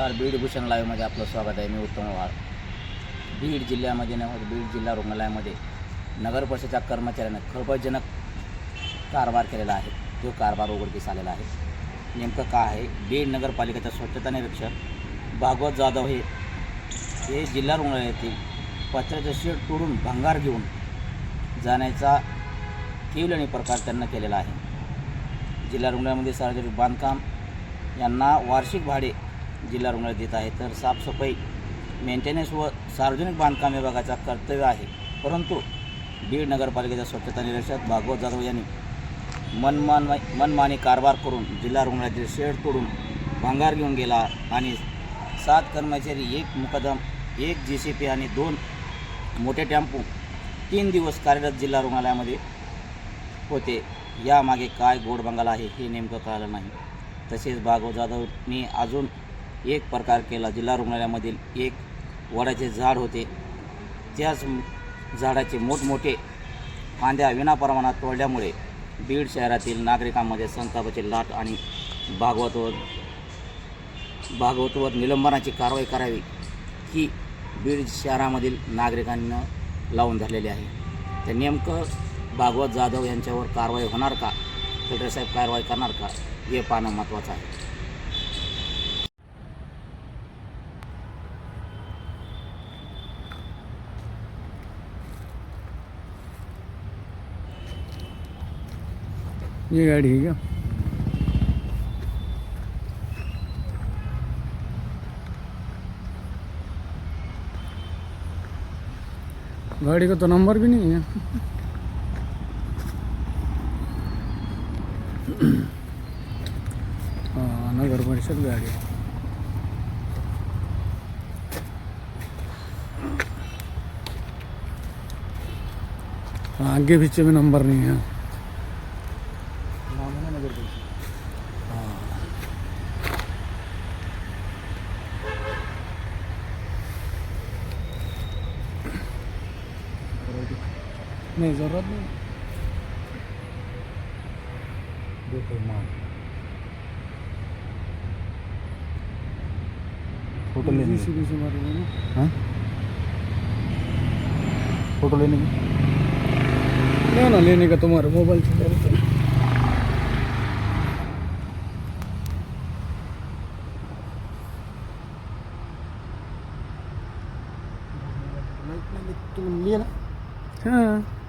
बीड भूषण लाईव्हमध्ये आपलं स्वागत आहे. मी उत्तम वाळ बीड जिल्ह्यामध्ये नव्हतं बीड जिल्हा रुग्णालयामध्ये नगर परिषदेच्या कर्मचाऱ्यानं खळबळजनक कारभार केलेला आहे. तो कारभार उघडकीस आलेला आहे. नेमकं काय आहे? बीड नगरपालिकेचा स्वच्छता निरीक्षक भागवत जाधव हे हे जिल्हा रुग्णालयातील पत्र्याचं शेड तोडून भंगार घेऊन जाण्याचा तीव्र प्रकार त्यांना केलेला आहे. जिल्हा रुग्णालयामध्ये सार्वजनिक बांधकाम यांना वार्षिक भाडे जिल्हा रुग्णालय देत आहे. तर साफसफाई मेंटेनन्स व सार्वजनिक बांधकाम विभागाचा कर्तव्य आहे. परंतु बीड नगरपालिकेच्या स्वच्छता निरीक्षक भागवत जाधव यांनी मनमान मनमानी कारभार करून जिल्हा रुग्णालयातील शेड तोडून भांगार घेऊन गेला आणि सात कर्मचारी एक मुकदम एक जी सी पी आणि दोन मोठे टॅम्पो तीन दिवस कार्यरत जिल्हा रुग्णालयामध्ये होते. यामागे काय गोड बंगाल आहे हे नेमकं कळालं नाही. तसेच भागवत जाधवनी अजून एक प्रकार केला. जिल्हा रुग्णालयामधील एक वडाचे झाड होते. त्याच झाडाचे मोठमोठे फांद्या विनाप्रमाणात तोडल्यामुळे बीड शहरातील नागरिकांमध्ये संतापाची लाट आणि भागवतवर भागवतवर निलंबनाची कारवाई करावी ही बीड शहरामधील नागरिकांना लावून धरलेली आहे. तर नेमकं भागवत जाधव यांच्यावर कारवाई होणार का? साहेब कारवाई करणार का? हे पाहणं महत्त्वाचं आहे. ये गाड़ी है क्या? गाड़ी का तो नंबर भी नहीं है। हाँ नगर परिषद गाड़ी हाँ, आगे पीछे भी नंबर नहीं है। नहीं ज़रूरत नहीं। देखो माल फ़ोटो लेने की सीधी से मारेंगे ना? हाँ? फ़ोटो लेने की ना ना लेने का तुम्हारा मोबाइल से तुम लिए ना हाँ